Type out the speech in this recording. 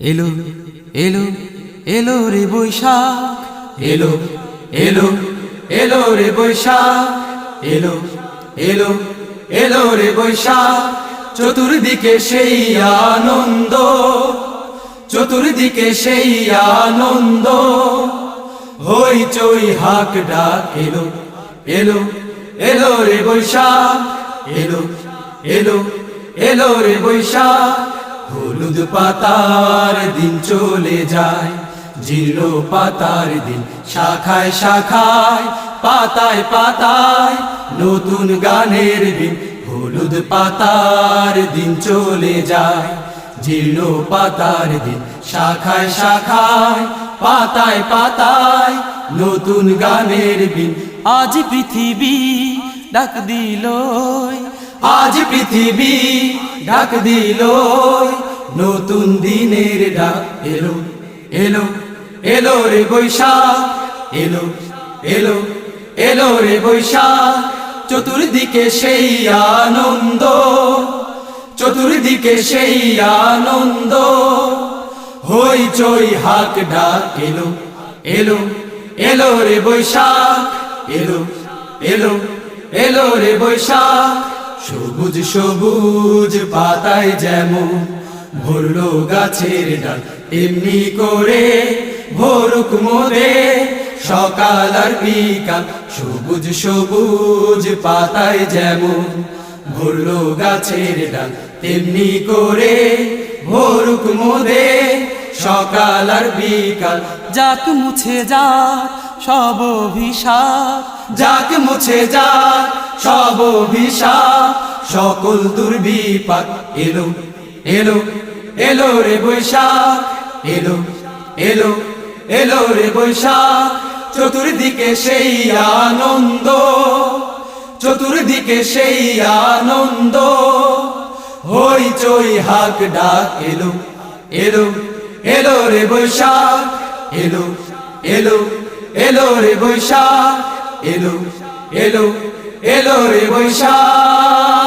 এলো এলো এলো রে বৈশাখ। এলো এলো এলো রে বৈশাখ। এলো এলো এলো রে বৈশাখ। চতুর্দিকে সেই আনন্দ, চতুর্দিকে সেই আনন্দ। হই চই হাক ডাক এলো এলো এলো রে বৈশাখ। এলো এলো এলো রে বৈশাখ। হলুদ পাতার দিন চলে যায় জীর্ণ পাতার দিন শাখায় শাখায়, পাতায় পাতায় নতুন গানের দিন হলুদ পাতার দিন চলে যায় জীর্ণ পাতার দিন শাখায় শাখায়, পাতায় পাতায় নতুন গানের বিন আজ পৃথিবী ডাক দিল আজ পৃথিবী ডাক দিল, নতুন দিনের ডাক এলো এলো এলো রে বৈশাখ, এলো এলো এলো রে বৈশাখ, চতুর্দিকে সেই আনন্দ, চতুর্দিকে সেই আনন্দ হই চই হাক ডাক এলো এলো এলো রে বৈশাখ, এলো এলো এলো রে বৈশাখ সবুজ সবুজ পাতায় যেমন ভরলো গাছের ডাল এমনি করে ভরুক মোদে সকাল আর বিকাল। সবুজ সবুজ পাতায় যেমন ভরলো গাছের ডাল তেমনি করে ভরুক মোদে সকাল আর বিকাল। যাক মুছে যাক সব অভিশাপ। যাক মুছে যাক সব অভিশাপ সকল দুর্বিপাক। এলো এলো এলো রে বৈশাখ, এলো এলো এলো রে বৈশাখ। চতুর্দিকে সেই আনন্দ, চতুর্দিকে সেই আনন্দ। হই চই হাক ডাক, এলো এলো এলো রে বৈশাখ, এলো এলো এলো রে বৈশাখ, এলো এলো এলো রে বৈশাখ।